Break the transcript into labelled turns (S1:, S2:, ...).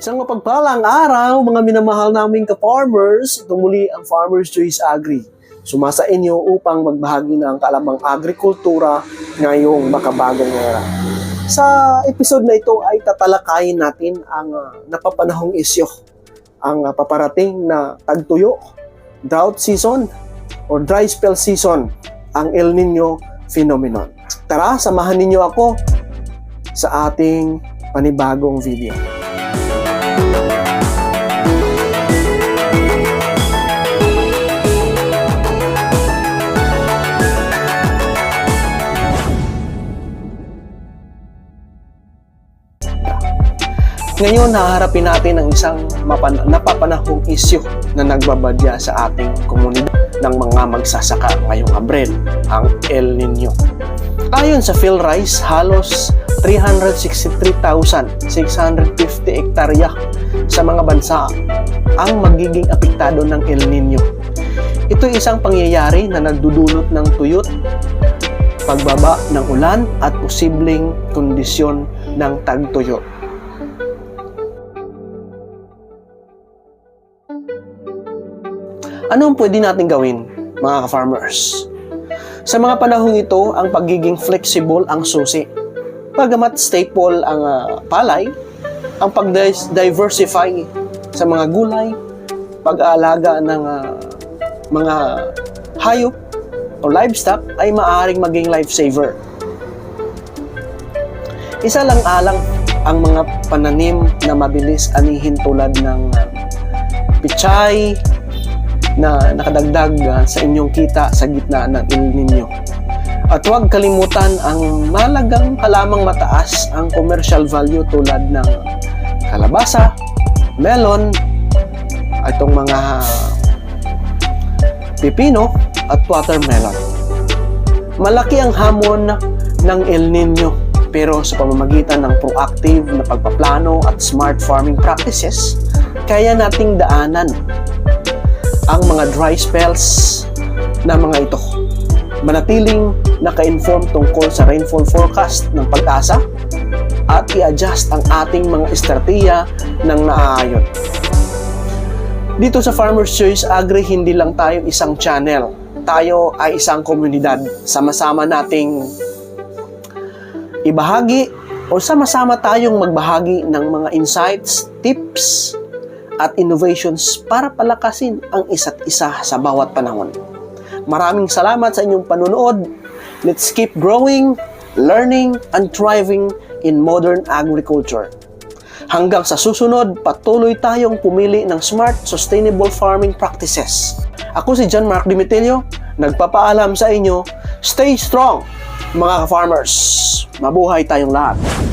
S1: Isang mapagpalang araw, mga minamahal naming ka-farmers, ito muli ang Farmers Choice Agri. Sumasa inyo upang magbahagi ng kalamang agrikultura ngayong makabagong era. Sa episode na ito ay tatalakayin natin ang ah, napapanahong isyo, ang ah, paparating na tagtuyo, drought season, or dry spell season, ang El Nino phenomenon. Tara, samahan ninyo ako sa ating panibagong video. Ngayon, haharapin natin ang isang mapan- napapanahong isyu na nagbabadya sa ating komunidad ng mga magsasaka ngayong Abril, ang El Nino. Ayon sa PhilRice, halos 363,650 hektarya sa mga bansa ang magiging apektado ng El Nino. Ito isang pangyayari na nagdudulot ng tuyot, pagbaba ng ulan at posibleng kondisyon ng tagtuyo. Ano ang pwede natin gawin, mga ka-farmers? Sa mga panahong ito, ang pagiging flexible ang susi. Pagamat staple ang ah, palay, ang pag-diversify sa mga gulay, pag-aalaga ng ah, mga hayop o livestock ay maaaring maging lifesaver. Isa lang alang ang mga pananim na mabilis anihin tulad ng ah, pichay, na nakadagdag sa inyong kita sa gitna ng El Nino. At huwag kalimutan ang malagang halamang mataas ang commercial value tulad ng kalabasa, melon, itong mga pipino at watermelon. Malaki ang hamon ng El Nino pero sa pamamagitan ng proactive na pagpaplano at smart farming practices, kaya nating daanan ang mga dry spells na mga ito. Manatiling naka-inform tungkol sa rainfall forecast ng pag-asa at i-adjust ang ating mga estratehiya ng naaayon. Dito sa Farmer's Choice Agri, hindi lang tayo isang channel. Tayo ay isang komunidad. Sama-sama nating ibahagi o sama-sama tayong magbahagi ng mga insights, tips, at innovations para palakasin ang isa't isa sa bawat panahon. Maraming salamat sa inyong panunood. Let's keep growing, learning, and thriving in modern agriculture. Hanggang sa susunod, patuloy tayong pumili ng smart, sustainable farming practices. Ako si John Mark Dimitelio, nagpapaalam sa inyo, stay strong, mga farmers. Mabuhay tayong lahat.